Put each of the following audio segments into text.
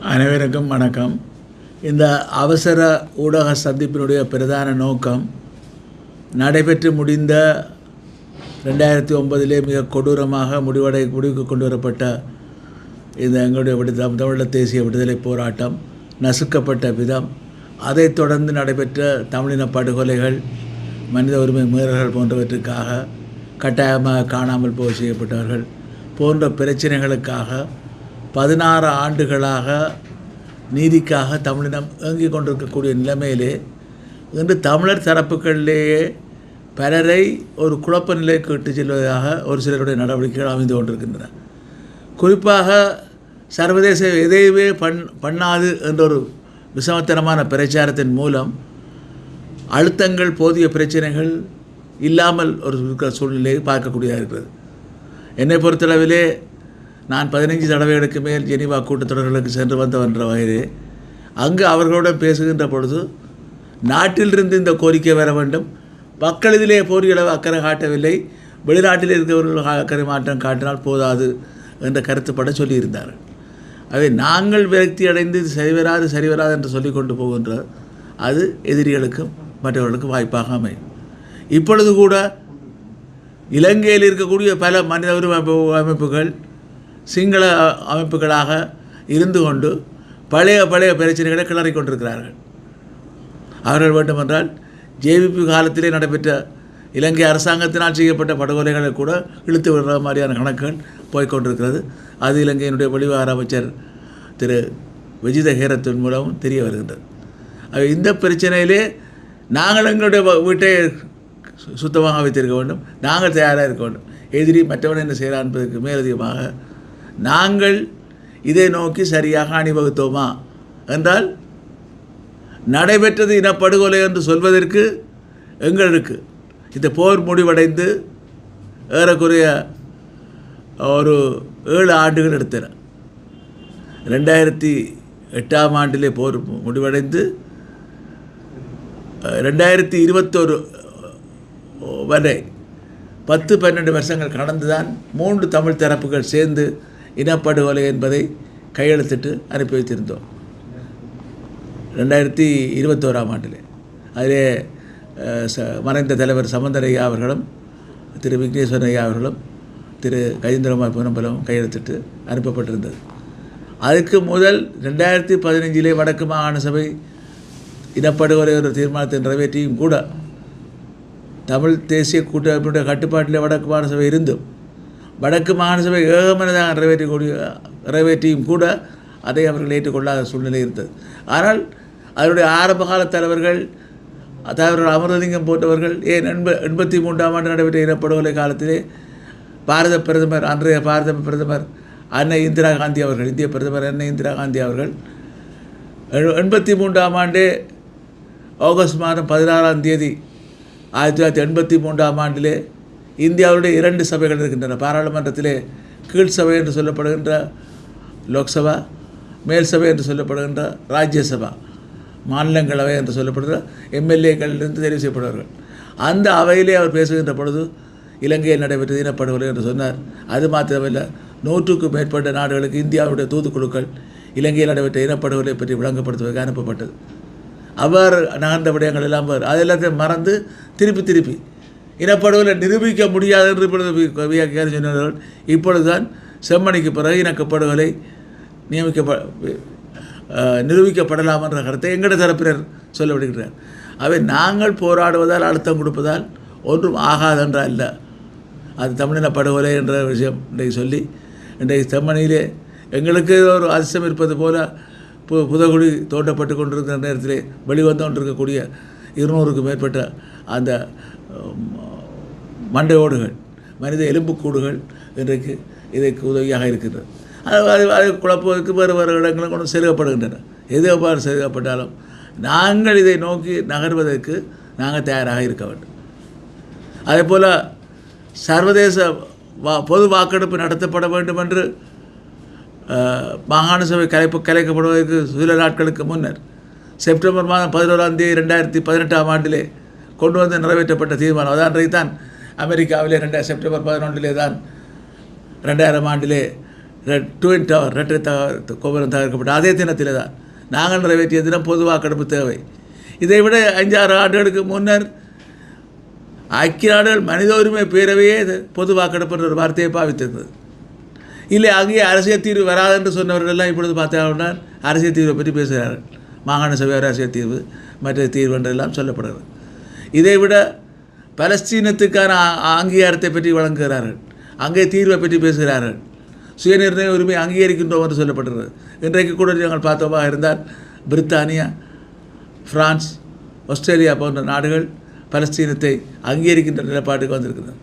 அனைவருக்கும் வணக்கம். இந்த அவசர ஊடக சந்திப்பினுடைய பிரதான நோக்கம் நடைபெற்று முடிந்த ரெண்டாயிரத்தி ஒன்பதிலே மிக கொடூரமாக முடிவடை முடிவுக்கு கொண்டு வரப்பட்ட இந்த எங்களுடைய விடுதலை தமிழீழ தேசிய விடுதலை போராட்டம் நசுக்கப்பட்ட விதம் அதைத் தொடர்ந்து நடைபெற்ற தமிழின படுகொலைகள் மனித உரிமை மீறல்கள் போன்றவற்றுக்காக கட்டாயமாக காணாமல் போய் செய்யப்பட்டவர்கள் போன்ற பிரச்சனைகளுக்காக பதினாறு ஆண்டுகளாக நீதிக்காக தமிழினம் இயங்கிக் கொண்டிருக்கக்கூடிய நிலைமையிலே இன்று தமிழர் தரப்புகளிலேயே பலரை ஒரு குழப்ப நிலைக்கு இட்டு செல்வதாக ஒரு சிலருடைய நடவடிக்கைகள் அமைந்து கொண்டிருக்கின்றன. குறிப்பாக சர்வதேச எதையுமே பண் பண்ணாது என்ற ஒரு பிரச்சாரத்தின் மூலம் அழுத்தங்கள் போதிய பிரச்சனைகள் இல்லாமல் ஒரு இருக்கிற சூழ்நிலையை பார்க்கக்கூடியதாக இருக்கிறது. என்னை பொறுத்தளவிலே நான் பதினைஞ்சு தடவைகளுக்கு மேல் ஜெனிவா கூட்டத்தொடர்களுக்கு சென்று வந்தவன்ற வகையிலே அங்கு அவர்களுடன் பேசுகின்ற பொழுது நாட்டிலிருந்து இந்த கோரிக்கை வர வேண்டும். மக்கள் இதிலே போரியளவு அக்கறை காட்டவில்லை. வெளிநாட்டில் இருக்கிறவர்கள் அக்கறை மாற்றம் காட்டினால் போதாது என்ற கருத்துப்பட சொல்லியிருந்தார்கள் அவை நாங்கள் விரக்தி அடைந்து இது சரிவராது சரிவராது என்று சொல்லி கொண்டு போகின்ற அது எதிரிகளுக்கும் மற்றவர்களுக்கும் வாய்ப்பாக அமையும். இப்பொழுது கூட இலங்கையில் இருக்கக்கூடிய பல மனித உரிமை அமைப்பு- அமைப்புகள் சிங்கள அமைப்புகளாக இருந்து கொண்டு பழைய பழைய பிரச்சனைகளை கிளறி கொண்டிருக்கிறார்கள். அவர்கள் வேண்டுமென்றால் ஜேவிபி காலத்திலே நடைபெற்ற இலங்கை அரசாங்கத்தினால் செய்யப்பட்ட படுகொலைகளை கூட இழுத்து விடுற மாதிரியான கணக்குகள் போய்க்கொண்டிருக்கிறது அது இலங்கையினுடைய வெளிவார அமைச்சர் திரு. விஜித ஹேரத்தின் மூலமும் தெரிய வருகின்றது. இந்த பிரச்சனையிலே நாங்கள் எங்களுடைய வீட்டை சு- சுத்தமாக வைத்திருக்க வேண்டும். நாங்கள் தயாராக இருக்க வேண்டும். எதிரி மற்றவன் என்ன செய்கிறான் என்பதற்கு மேலதிகமாக நாங்கள் இதை நோக்கி சரியாக அணிவகுத்தோமா? என்றால் நடைபெற்றது இனப்படுகொலை என்று சொல்வதற்கு எங்களுக்கு இந்த போர் முடிவடைந்து ஏறக்குறைய ஒரு ஏழு ஆண்டுகள் எடுத்தன. ரெண்டாயிரத்தி எட்டாம் ஆண்டிலே போர் முடிவடைந்து ரெண்டாயிரத்தி இருபத்தொரு வரை பத்து பன்னெண்டு வருஷங்கள் கடந்து தான் மூன்று தமிழ் தரப்புகள் சேர்ந்து இனப்படுகொலை என்பதை கையெழுத்திட்டு அனுப்பி வைத்திருந்தோம். ரெண்டாயிரத்தி இருபத்தோராம் ஆண்டில். அதிலே ச மறைந்த தலைவர் சமந்தரையா அவர்களும் திரு விக்னேஸ்வரன் ஐயா அவர்களும் திரு கஜேந்திரமார் பொன்னம்பலம் கையெழுத்திட்டு அனுப்பப்பட்டிருந்தது. அதுக்கு முதல் ரெண்டாயிரத்தி பதினஞ்சிலே வடக்கு மாகாண சபை இனப்படுகொலை ஒரு தீர்மானத்தை நிறைவேற்றியும் கூட தமிழ் தேசிய கூட்டமைப்பினுடைய கட்டுப்பாட்டில் வடக்கு மாகாண சபை இருந்தும் வடக்கு மாகாண ஏகமனதாக நிறைவேற்றக்கூடிய நிறைவேற்றியும் கூட அதை அவர்கள் ஏற்றுக்கொள்ளாத சூழ்நிலை இருந்தது. ஆனால் அதனுடைய ஆரம்பகால தலைவர்கள் தலைவர்கள் அமரலிங்கம் போன்றவர்கள் ஏன் எண்ப எண்பத்தி மூன்றாம் ஆண்டு நடைபெற்ற இனப்படுகொலை காலத்திலே பாரத பிரதமர் அன்றைய பாரத பிரதமர் அன்னை இந்திரா காந்தி அவர்கள் இந்திய பிரதமர் அன்னை இந்திரா காந்தி அவர்கள் எண்பத்தி மூன்றாம் ஆண்டு ஆகஸ்ட் மாதம் பதினாறாம் தேதி ஆயிரத்தி தொள்ளாயிரத்தி எண்பத்தி மூன்றாம் ஆண்டிலே இந்தியாவுடைய இரண்டு சபைகள் இருக்கின்றன. பாராளுமன்றத்திலே கீழ் சபை என்று சொல்லப்படுகின்ற லோக்சபா மேல் சபை என்று சொல்லப்படுகின்ற ராஜ்யசபா மாநிலங்களவை என்று சொல்லப்படுகிற எம்எல்ஏக்களிலிருந்து தெரிவு செய்யப்படுவார்கள். அந்த அவையிலே அவர் பேசுகின்ற பொழுது இலங்கையில் நடைபெற்ற இனப்படுகொலை என்று சொன்னார். அது மாத்திரமல்ல நூற்றுக்கும் மேற்பட்ட நாடுகளுக்கு இந்தியாவுடைய தூதுக்குழுக்கள் இலங்கையில் நடைபெற்ற இனப்படுகொலை பற்றி விளங்கப்படுத்துவதற்கு அனுப்பப்பட்டது. அவர் நகர்ந்த விடயங்கள் எல்லாம் அவர் அது எல்லாத்தையும் மறந்து திருப்பி திருப்பி இனப்படுகொலை நிரூபிக்க முடியாது என்று இப்பொழுது வி- சொன்னார்கள். இப்பொழுதுதான் செம்மணிக்கு பிறகு இனக்கப்படுகொலை நியமிக்கப்ப நிரூபிக்கப்படலாம் என்ற கருத்தை எங்களுடைய தரப்பினர் சொல்லப்படுகிறார் அவை நாங்கள் போராடுவதால் அழுத்தம் கொடுப்பதால் ஒன்றும் ஆகாதென்ற அல்ல. அது தமிழின படுகொலை என்ற விஷயம் இன்றைக்கு சொல்லி இன்றைக்கு செம்மணியிலே எங்களுக்கு ஒரு அதிர்ஷ்டம் இருப்பது போல பு புதகுடி தோண்டப்பட்டு கொண்டிருக்கிற நேரத்திலே வெளிவந்து கொண்டிருக்கக்கூடிய இருநூறுக்கும் மேற்பட்ட அந்த மண்டை ஓடுகள் மனித எலும்புக்கூடுகள் இன்றைக்கு இதற்கு உதவியாக இருக்கின்றது. அது அது அதை குழப்பதற்கு வேறு வேறு இடங்களும் கொண்டு செருகப்படுகின்றன. எது எவ்வாறு செருகப்பட்டாலும் நாங்கள் இதை நோக்கி நகர்வதற்கு நாங்கள் தயாராக இருக்க வேண்டும். அதே போல் சர்வதேச வா பொது வாக்கெடுப்பு நடத்தப்பட வேண்டும் என்று மாகாண சபை கலைப்பு கலைக்கப்படுவதற்கு சில நாட்களுக்கு முன்னர் செப்டம்பர் மாதம் பதினோராம் தேதி ரெண்டாயிரத்தி பதினெட்டாம் ஆண்டிலே கொண்டு வந்து நிறைவேற்றப்பட்ட தீர்மானம் அதான் அன்றைக்கு அமெரிக்காவிலே ரெண்டு செப்டம்பர் பதினொன்றிலே தான் ரெண்டாயிரம் ஆண்டிலே ட்வின் டவர் ரெட்டை கோபுரம் தகர்க்கப்பட்ட அதே தினத்தில் தான். நாங்கள் நிறைவேற்றிய தினம் பொதுவாக கடுப்பு தேவை. இதை விட அஞ்சாறு ஆண்டுகளுக்கு முன்னர் ஐக்கிய நாடுகள் மனித உரிமை பேரவையே இது பொது வாக்கெடுப்புன்ற ஒரு வார்த்தையை பாவித்திருந்தது. இல்லை அங்கேயே அரசியல் தீர்வு வராது என்று சொன்னவர்கள் எல்லாம் இப்பொழுது பார்த்தாங்கன்னா அரசியல் தீர்வை பற்றி பேசுகிறார்கள். மாகாண சபை அரசியல் தீர்வு மற்ற தீர்வு என்றெல்லாம் சொல்லப்படுகிறது. இதை விட பலஸ்தீனத்துக்கான அங்கீகாரத்தை பற்றி வழங்குகிறார்கள். அங்கே தீர்வை பற்றி பேசுகிறார்கள். சுயநிர்ணய உரிமை அங்கீகரிக்கின்றோம் என்று சொல்லப்படுகிறது. இன்றைக்கு கூட நாங்கள் பார்த்தோமாக இருந்தால் பிரித்தானியா பிரான்ஸ் ஆஸ்திரேலியா போன்ற நாடுகள் பலஸ்தீனத்தை அங்கீகரிக்கின்ற நிலைப்பாட்டுக்கு வந்திருக்கின்றன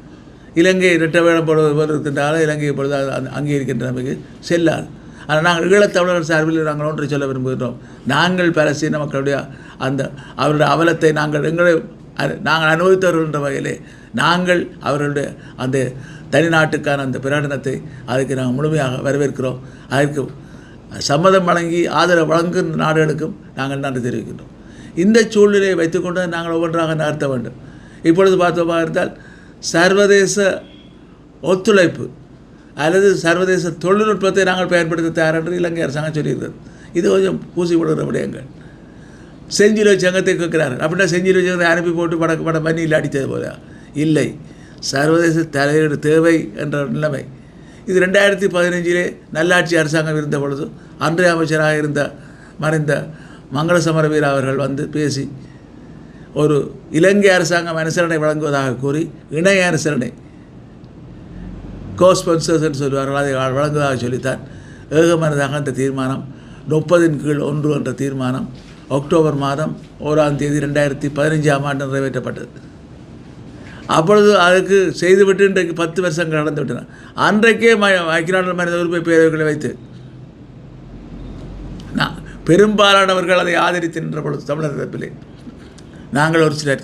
இலங்கை இரட்டை வேடம் போடுவது இருக்கின்றாலும் இலங்கை இப்பொழுது அது அங்கீகரிக்கின்ற நமக்கு செல்லாது. ஆனால் நாங்கள் ஈழத்தமிழர் சார்பில் நாங்கள் ஒன்றை சொல்ல விரும்புகிறோம் நாங்கள் பலஸ்தீன மக்களுடைய அந்த அவருடைய அவலத்தை நாங்கள் எங்களை அது நாங்கள் அனுபவித்தவர்கள் என்ற வகையிலே நாங்கள் அவர்களுடைய அந்த தனிநாட்டுக்கான அந்த பிரகடனத்தை அதுக்கு நாங்கள் முழுமையாக வரவேற்கிறோம். அதற்கு சம்மதம் வழங்கி ஆதரவு வழங்கும் நாடுகளுக்கும் நாங்கள் நன்றி தெரிவிக்கின்றோம். இந்த சூழ்நிலையை வைத்துக்கொண்டு நாங்கள் ஒவ்வொன்றாக நகர்த்த வேண்டும். இப்பொழுது பார்த்தோமா இருந்தால் சர்வதேச ஒத்துழைப்பு அல்லது சர்வதேச தொழில்நுட்பத்தை நாங்கள் பயன்படுத்த தயார் என்று இலங்கை அரசாங்கம் சொல்லியிருக்கிறது. இது கொஞ்சம் பூசி விடுகிற விடயங்கள். செஞ்சில் வச்சு சங்கத்தை கேட்குறாரு அப்படின்னா செஞ்சில் சங்கத்தை அனுப்பி போட்டு பட பட மண்ணில் அடித்தது போல. இல்லை. சர்வதேச தலையீடு தேவை என்ற நிலைமை. இது ரெண்டாயிரத்தி பதினஞ்சிலே நல்லாட்சி அரசாங்கம் இருந்த பொழுது அன்றைய அமைச்சராக இருந்த மறைந்த மங்கள சமரவீர் அவர்கள் வந்து பேசி ஒரு இலங்கை அரசாங்கம் அனுசரணை வழங்குவதாக கூறி இணைய அனுசரணை கோஸ்பன்சர்ஸ் சொல்வார்கள் அதை வழங்குவதாக சொல்லித்தான். ஏகமனதாக அந்த தீர்மானம் முப்பதின் கீழ் ஒன்று என்ற தீர்மானம் அக்டோபர் மாதம் ஓராம் தேதி ரெண்டாயிரத்தி பதினஞ்சாம் ஆண்டு நிறைவேற்றப்பட்டது. அப்பொழுது அதுக்கு செய்துவிட்டு இன்றைக்கு பத்து வருஷங்கள் நடந்து விட்டன. அன்றைக்கே ஐக்கிய நாடுகள் மனித உரிமை பேரவைகளை வைத்து நான் பெரும்பாலானவர்கள் அதை ஆதரித்து நின்ற பொழுது தமிழர் தரப்பிலே நாங்கள் ஒரு சிலர்.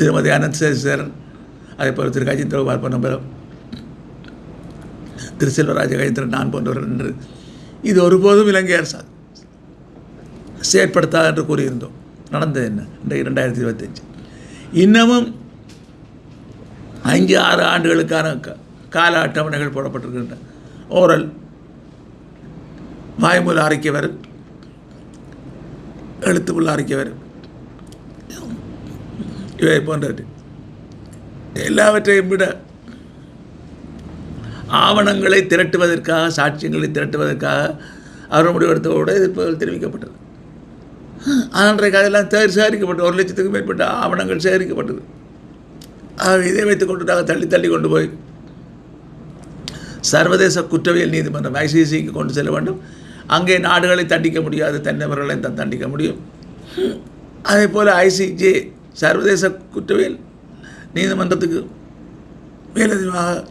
திருமதி அனந்த் சேரன் அதே போல் திரு கஜேந்திரகுமார் பொன்னம்பலம் திரு செல்வராஜ கஜேந்திரன் நான் போன்றவர்கள் என்று இது ஒருபோதும் இலங்கை அரசாது செயற்படுத்தாது என்று கூறியிருந்தோம். நடந்தது என்ன? இன்றைக்கு ரெண்டாயிரத்தி இருபத்தஞ்சு. இன்னமும் அஞ்சு ஆறு ஆண்டுகளுக்கான கால அட்டவணைகள் போடப்பட்டிருக்கின்றன. ஓரல் வாய்மூல அறிக்கை வரும் எழுத்துக்குள்ள அறிக்கை வரும் இவை போன்றவற்றை எல்லாவற்றையும் விட ஆவணங்களை திரட்டுவதற்காக சாட்சியங்களை திரட்டுவதற்காக அவர் முடிவெடுத்தவோடு எதிர்ப்புகள் தெரிவிக்கப்பட்டது. அன்றைக்கு அதெல்லாம் தே சேகரிக்கப்பட்டு ஒரு லட்சத்துக்கும் மேற்பட்ட ஆவணங்கள் சேகரிக்கப்பட்டது. ஆக இதை வைத்துக் கொண்டு நாங்கள் தள்ளி தள்ளி கொண்டு போய் சர்வதேச குற்றவியல் நீதிமன்றம் ஐசிசிக்கு கொண்டு செல்ல வேண்டும். அங்கே நாடுகளை தண்டிக்க முடியாது தனிநபர்களை தான் தண்டிக்க முடியும். அதே போல் ஐசிஜே சர்வதேச குற்றவியல் நீதிமன்றத்துக்கு மேலதிகமாக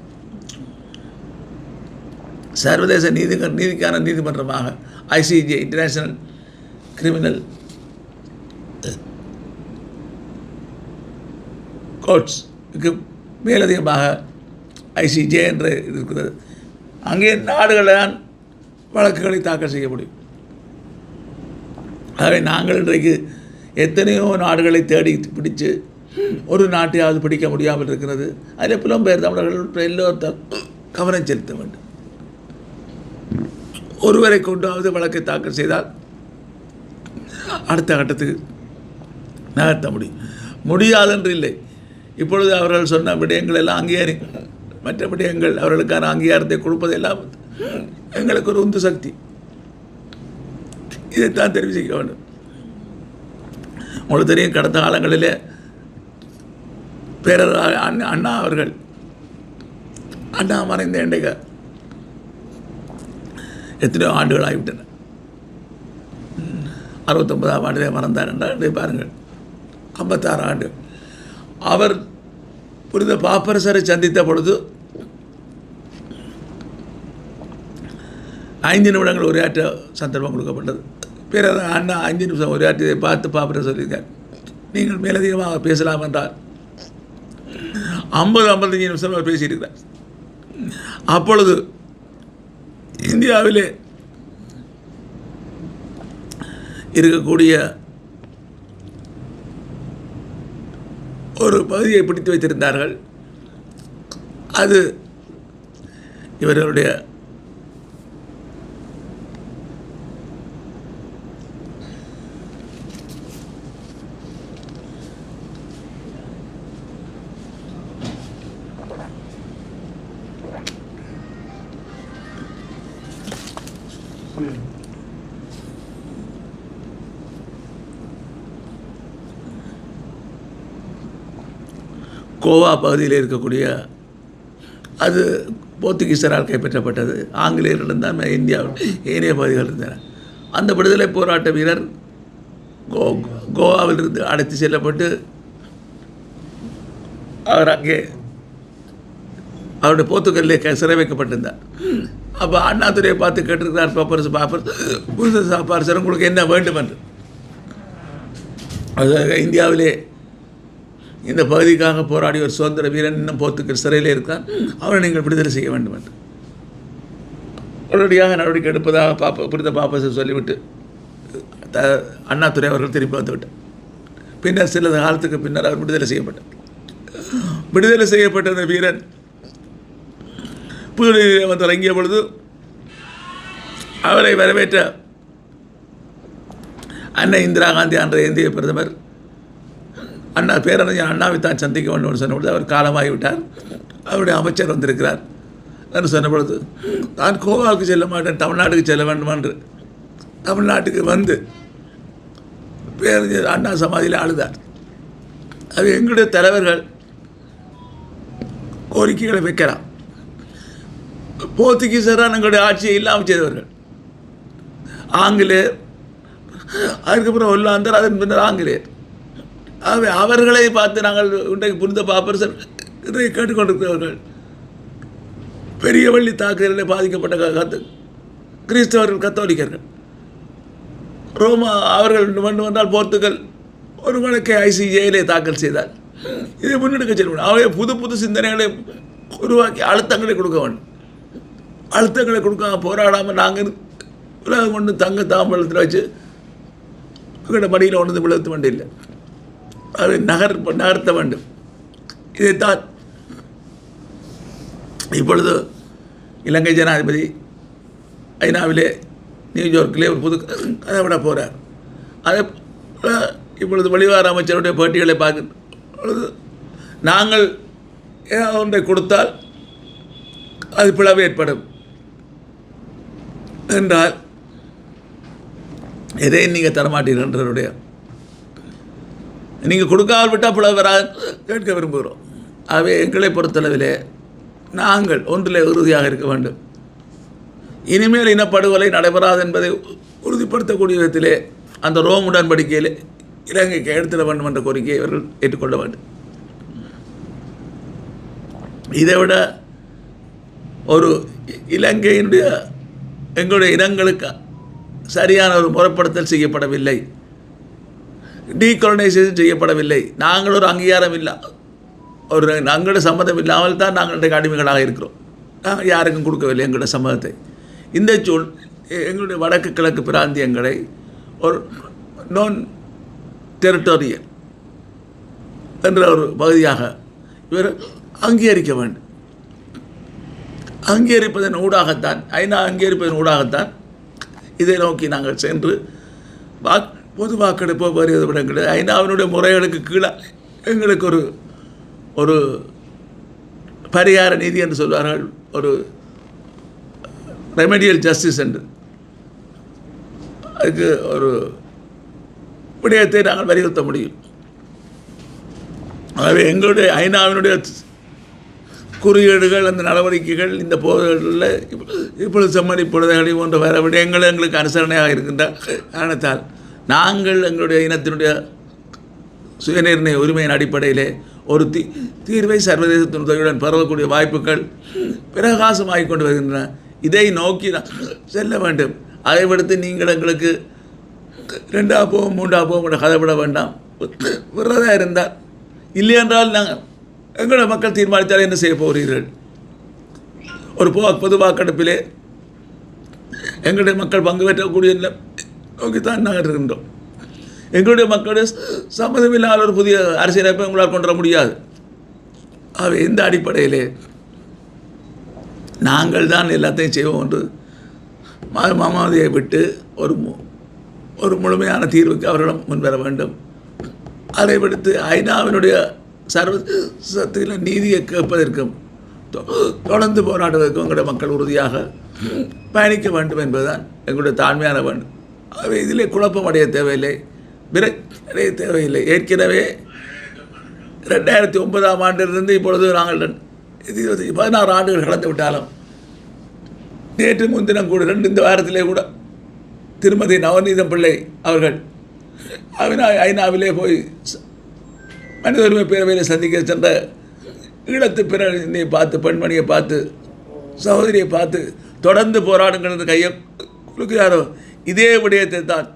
சர்வதேச நீதி நீதிக்கான நீதிமன்றமாக ஐசிஜே இன்டர்நேஷனல் கிரிமினல் கோர்ட்ஸ்க்கு மேலதிகமாக ஐசிஜே என்று இருக்கிறது. அங்கே நாடுகளால் வழக்குகளை தாக்கல் செய்ய முடியும். ஆகவே நாங்கள் இன்றைக்கு எத்தனையோ நாடுகளை தேடி பிடிச்சு ஒரு நாட்டையாவது பிடிக்க முடியாமல் இருக்கிறது. அதில் புலம்பெயர் தமிழர்கள் எல்லோரும் கவனம் செலுத்த வேண்டும். ஒருவரை கொண்டாவது வழக்கை தாக்கல் செய்தால் அடுத்த கட்டத்துக்கு நகர்த்த முடியும் முடியாதென்று இல்லை. இப்பொழுது அவர்கள் சொன்ன விடயங்கள் எல்லாம் அங்கீகாரி மற்ற விடயங்கள் அவர்களுக்கான அங்கீகாரத்தை கொடுப்பதெல்லாம் எங்களுக்கு ஒரு உந்து சக்தி. இதைத்தான் தெரிவிக்க வேண்டும். உங்களுக்கு தெரியும் கடந்த காலங்களிலே பேரர் அண்ணா அண்ணா அவர்கள் அண்ணா மறைந்த இன்றைக்கு எத்தனையோ ஆண்டுகள் ஆகிவிட்டன அறுபத்தொன்பதாம் ஆண்டிலே மறந்தார் என்றால் பாருங்கள் ஐம்பத்தாறு ஆண்டு அவர் புரிந்த பாப்பரசரை சந்தித்த பொழுது ஐந்து நிமிடங்கள் உரையாற்ற சந்தர்ப்பம் கொடுக்கப்பட்டது பிறகு அண்ணா அஞ்சு நிமிஷம் உரையாற்றியதை பார்த்து பாப்பரசர் சொல்லியிருக்கார் நீங்கள் மேலதிகமாக பேசலாம் என்றார் ஐம்பது ஐம்பத்தஞ்சு நிமிஷம் அவர் பேசியிருக்கிறார் அப்பொழுது இந்தியாவிலே இருக்கக்கூடிய ஒரு பகுதியை பிடித்து வைத்திருந்தார்கள். அது இவர்களுடைய கோவா பகுதியில் இருக்கக்கூடிய அது போர்த்துகீசரால் கைப்பற்றப்பட்டது. ஆங்கிலேயரிடம் தான் இந்தியாவில் ஏனைய பகுதிகள் இருந்தன. அந்த விடுதலை போராட்ட வீரர் கோ கோவாவிலிருந்து அழைத்து செல்லப்பட்டு அவர் அங்கே அவருடைய போத்துக்கல்லே க- சிறை வைக்கப்பட்டிருந்தார். அப்போ அண்ணாதுரையை பார்த்து கேட்டிருக்கிறார் பாப்பரசு பாப்பர் சாப்பாரசர் உங்களுக்கு என்ன வேண்டும்? என்று. அது இந்தியாவிலே இந்த பகுதிக்காக போராடி ஒரு சுதந்திர வீரன் இன்னும் போத்துக்கு சிறையில் இருக்கான். அவரை நீங்கள் விடுதலை செய்ய வேண்டும் என்று. உடனடியாக நடவடிக்கை எடுப்பதாக பாப்ப பிடித்த பாப்பசர் சொல்லிவிட்டு த அண்ணாதுரை அவர்கள் திருப்பி வந்துவிட்டார். பின்னர் சில காலத்துக்கு பின்னர் அவர் விடுதலை செய்யப்பட்டார். விடுதலை செய்யப்பட்ட அந்த வீரன் புதுடில்லியில் வந்து இறங்கிய பொழுது அவரை வரவேற்ற அன்னை இந்திரா காந்தி அன்றைய இந்திய பிரதமர் அண்ணா பேரறிஞர் அண்ணாவை தான் சந்திக்க வேண்டும் என்று சொன்ன பொழுது அவர் காலமாகிவிட்டார். அவருடைய அமைச்சர் வந்திருக்கிறார் என்று சொன்ன பொழுது நான் கோவாவுக்கு செல்ல மாட்டேன் தமிழ்நாட்டுக்கு செல்ல வேண்டும் என்று. தமிழ்நாட்டுக்கு வந்து பேரறிஞர் அண்ணா சமாதியில் அழுதார் அது எங்களுடைய தலைவர்கள் கோரிக்கைகளை வைக்கலாம். போர்த்துகீசராக எங்களுடைய ஆட்சியை இல்லாமல் செய்தவர்கள். ஆங்கிலேயர் அதுக்கப்புறம் ஒல்லாந்தர் அதன் பின்னர் ஆங்கிலேயர். ஆகவே அவர்களை பார்த்து நாங்கள் இன்றைக்கு புரிந்த பாப்பரசர் இன்றைக்கு கேட்டுக்கொண்டிருக்கிறவர்கள். பெரிய வள்ளி தாக்குதலில் பாதிக்கப்பட்ட கத்து கிறிஸ்தவர்கள் கத்தோலிக்கர்கள். ரோமா அவர்கள் வேண்டும் என்றால் போர்த்துகல் ஒரு வழக்கை ஐசிஜேயிலே தாக்கல் செய்தார். இதை முன்னெடுக்க செல்ல வேண்டும் புது புது சிந்தனைகளை உருவாக்கி அழுத்தங்களை கொடுக்க வேண்டும். அழுத்தங்களை கொடுக்காம போராடாமல் நாங்கள் உலகம் கொண்டு தங்க தாம்பழத்தில் வச்சு எங்கள்கிட்ட மடியில் ஒன்று விழுத்து வேண்டிய இல்லை. அதை நகர் நகர்த்த வேண்டும். இதைத்தான் இப்பொழுது இலங்கை ஜனாதிபதி ஐநாவிலே நியூயார்க்கிலே ஒரு புது கதை விட போகிறார் அதே இப்பொழுது வெளிவார அமைச்சருடைய பேட்டிகளை பார்க்கும் பொழுது நாங்கள் ஏதாவது ஒன்றை கொடுத்தால் அது பிளவு ஏற்படும். என்றால் எதையும் நீங்கள் தரமாட்டீர்கள்ன்றவருடைய நீங்கள் கொடுக்காமல் விட்டால் பிளவு கேட்க விரும்புகிறோம். ஆகவே எங்களை பொறுத்தளவிலே நாங்கள் ஒன்றிலே உறுதியாக இருக்க வேண்டும். இனிமேல் இனப்படுகொலை நடைபெறாது என்பதை உறுதிப்படுத்தக்கூடிய விதத்திலே அந்த ரோம் உடன்படிக்கையில் இலங்கைக்கு எடுத்துட வேண்டும் என்ற கோரிக்கையை இவர்கள் ஏற்றுக்கொள்ள வேண்டும். இதை விட ஒரு இலங்கையினுடைய எங்களுடைய இனங்களுக்கு சரியான ஒரு முறைப்படுத்தல் செய்யப்படவில்லை. டீகொலனைசேஷன் செய்யப்படவில்லை. நாங்கள் ஒரு அங்கீகாரம் இல்லா ஒரு எங்களுடைய சம்மதம் இல்லாமல் தான் நாங்கள் இன்றைக்கு அடிமைகளாக இருக்கிறோம். நாங்கள் யாருக்கும் கொடுக்கவில்லை எங்களோட சம்மதத்தை. இந்த சூழ் எங்களுடைய வடக்கு கிழக்கு பிராந்தியங்களை ஒரு நான் டெரிட்டோரியல் என்ற ஒரு பகுதியாக இவர் அங்கீகரிக்க வேண்டும். அங்கீகரிப்பதன் ஊடாகத்தான் ஐநா அங்கீகரிப்பதன் ஊடாகத்தான் இதை நோக்கி நாங்கள் சென்று வாக் பொது வாக்கெடுப்போ வருவது விட கிடையாது ஐநாவினுடைய முறைகளுக்கு கீழே எங்களுக்கு ஒரு ஒரு பரிகார நீதி என்று சொல்வார்கள். ஒரு ரெமெடியல் ஜஸ்டிஸ் என்று. அதுக்கு ஒரு விடயத்தை நாங்கள் வலியுறுத்த முடியும். ஆகவே எங்களுடைய ஐநாவினுடைய குறியீடுகள் அந்த நடவடிக்கைகள் இந்த போர்களில் இப்பொழுது சம்மதி புழுதைகளை போன்ற வேறு விடயங்கள் எங்களுக்கு அனுசரணையாக இருக்கின்ற காரணத்தால் நாங்கள் எங்களுடைய இனத்தினுடைய சுயநிர்ணய உரிமையின் அடிப்படையிலே ஒரு தீ தீர்வை சர்வதேசத்தின் உதவியுடன் பரவக்கூடிய வாய்ப்புகள் பிரகாசமாகிக் கொண்டு வருகின்றன. இதை நோக்கி செல்ல வேண்டும். அதை விடுத்து நீங்கள் எங்களுக்கு ரெண்டா போவோம் மூன்றா போவோம் கூட கதை வேண்டாம். விடுறதா இருந்தால் இல்லை என்றால் நாங்கள் எங்களோட மக்கள் தீர்மானித்தால் என்ன செய்ய போகிறீர்கள்? ஒரு பொது வாக்கெடுப்பிலே எங்களுடைய மக்கள் பங்கு பெற்றக்கூடிய நிலை நோக்கித்தான் நாங்கள் இருக்கின்றோம் எங்களுடைய மக்களுடைய சம்மதமில்லாத ஒரு புதிய அரசியலமைப்பை உங்களால் கொண்டு வர முடியாது. ஆகவே இந்த அடிப்படையிலே நாங்கள் தான் எல்லாத்தையும் செய்வோம் என்று மா- மாமாவதியை விட்டு ஒரு மு- ஒரு முழுமையான தீர்வுக்கு அவர்களிடம் முன்வர வேண்டும். அதை விடுத்து ஐநாவினுடைய சர்வதேசத்தில் நீதியை கேட்பதற்கும் தொ- தொடர்ந்து போராடுவதற்கும் எங்களுடைய மக்கள் உறுதியாக பயணிக்க வேண்டும் என்பதுதான் எங்களுடைய தாழ்மையான வேண்டும் ஆகவே இதிலே குழப்பம் அடைய தேவையில்லை விரைடைய தேவையில்லை. ஏற்கனவே ரெண்டாயிரத்தி ஒன்பதாம் ஆண்டிலிருந்து இப்பொழுது நாங்கள் இருபத்தி பதினாறு ஆண்டுகள் கடந்து விட்டாலும் நேற்று முன்தினம் கூட ரெண்டு இந்த வாரத்திலே கூட திருமதி நவநீதம் பிள்ளை அவர்கள் அவினா ஐநாவிலே போய் மனித உரிமை பேரவையில் சந்திக்க சென்ற ஈழத்து பிறனை பார்த்து பெண்மணியை பார்த்து சகோதரியை பார்த்து தொடர்ந்து போராடுங்கிறது கையை குலுக்கிறாரோ இதே விடயத்தை தான்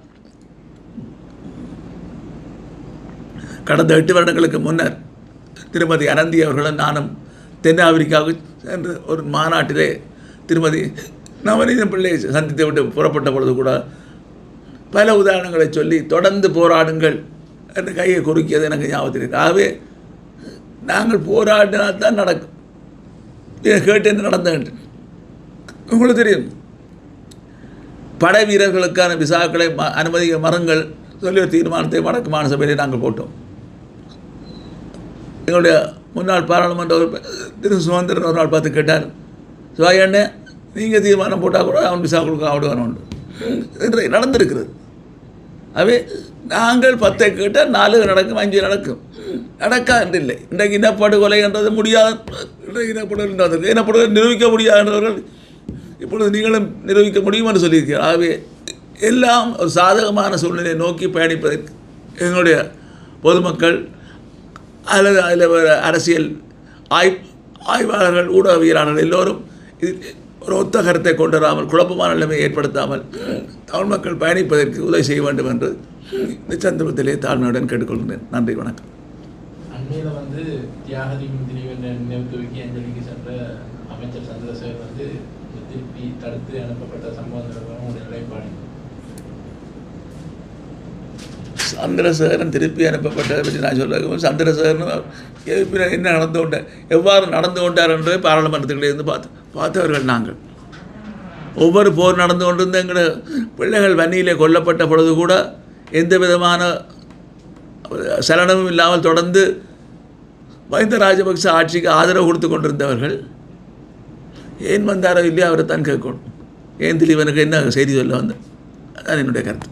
கடந்த எட்டு வருடங்களுக்கு முன்னர் திருமதி அனந்தி அவர்களும் நானும் தென்னாப்பிரிக்காவுக்கு சென்று ஒரு மாநாட்டிலே திருமதி நவநீதம் பிள்ளையை சந்தித்து விட்டு புறப்பட்ட பொழுது கூட பல உதாரணங்களை சொல்லி தொடர்ந்து போராடுங்கள் என்று கையை குறுக்கியது எனக்கு ஞாபகத்தில் ஆகவே நாங்கள் போராடினால் தான் நடக்கும். இதை கேட்டு என்ன நடந்தேன் உங்களுக்கு தெரியும். படை வீரர்களுக்கான விசாக்களை ம- அனுமதிக்க மரங்கள் சொல்லி ஒரு தீர்மானத்தை வடக்கு மாநில நாங்கள் போட்டோம். எங்களுடைய முன்னாள் பாராளுமன்ற திரு சுதந்திரன் ஒரு நாள் பார்த்து கேட்டார் சிவாயண்ணே நீங்கள் தீர்மானம் போட்டால் கூட அவன் விசா கொடுக்க ஆடுவான் உண்டு. நடந்திருக்கிறது. அவே நாங்கள் பத்தை கேட்டால் நாலு நடக்கும் அஞ்சு நடக்கும். நடக்கா என்று இல்லை இன்றைக்கு இனப்படுகொலை என்றது முடியாத இன்றைக்கு இனப்படுகொலை என்றது இனப்படுகொலை நிரூபிக்க முடியாதவர்கள் இப்பொழுது நீங்களும் நிரூபிக்க முடியும் என்று சொல்லியிருக்கிறார் ஆகவே எல்லாம் ஒரு சாதகமான சூழ்நிலையை நோக்கி பயணிப்பதற்கு எங்களுடைய பொதுமக்கள் அல்லது அதில் வர அரசியல் ஆய் ஆய்வாளர்கள் ஊடகவியலாளர்கள் எல்லோரும் இது ஒரு ஒத்த கருத்தை கொண்டு வராமல் குழப்பமான நிலைமையை ஏற்படுத்தாமல் தமிழ் மக்கள் பயணிப்பதற்கு உதவி செய்ய வேண்டும் என்று இந்த சந்தர்ப்பத்திலே தாழ்மையுடன் கேட்டுக்கொள்கிறேன். நன்றி வணக்கம். அண்மையில் வந்து தியாகதி திலீபன் நினைவு துவக்கி அஞ்சலிக்கு சென்ற திருப்பி தடுத்து அனுப்பப்பட்ட சம்பவம் தொடர்பான உங்களுடைய நிலைப்பாடு சந்திரசேகரன் திருப்பி அனுப்பப்பட்டதை பற்றி நான் சொல்ல சந்திரசேகரன் என்ன நடந்து கொண்டார் எவ்வாறு நடந்து கொண்டார் என்று பாராளுமன்றத்துக்கிட்டே இருந்து பார்த்து பார்த்தவர்கள் நாங்கள் ஒவ்வொரு போர் நடந்து கொண்டிருந்த எங்களை பிள்ளைகள் வன்னியிலே கொல்லப்பட்ட பொழுது கூட எந்த விதமான சலனமும் இல்லாமல் தொடர்ந்து மஹிந்த ராஜபக்ச ஆட்சிக்கு ஆதரவு கொடுத்து கொண்டிருந்தவர்கள் ஏன் வந்தாரோ இல்லையோ அவரை தான் கேட்கணும். ஏன் திலீபனுக்கு என்ன செய்தி சொல்ல வந்தேன் அதான் என்னுடைய கருத்து.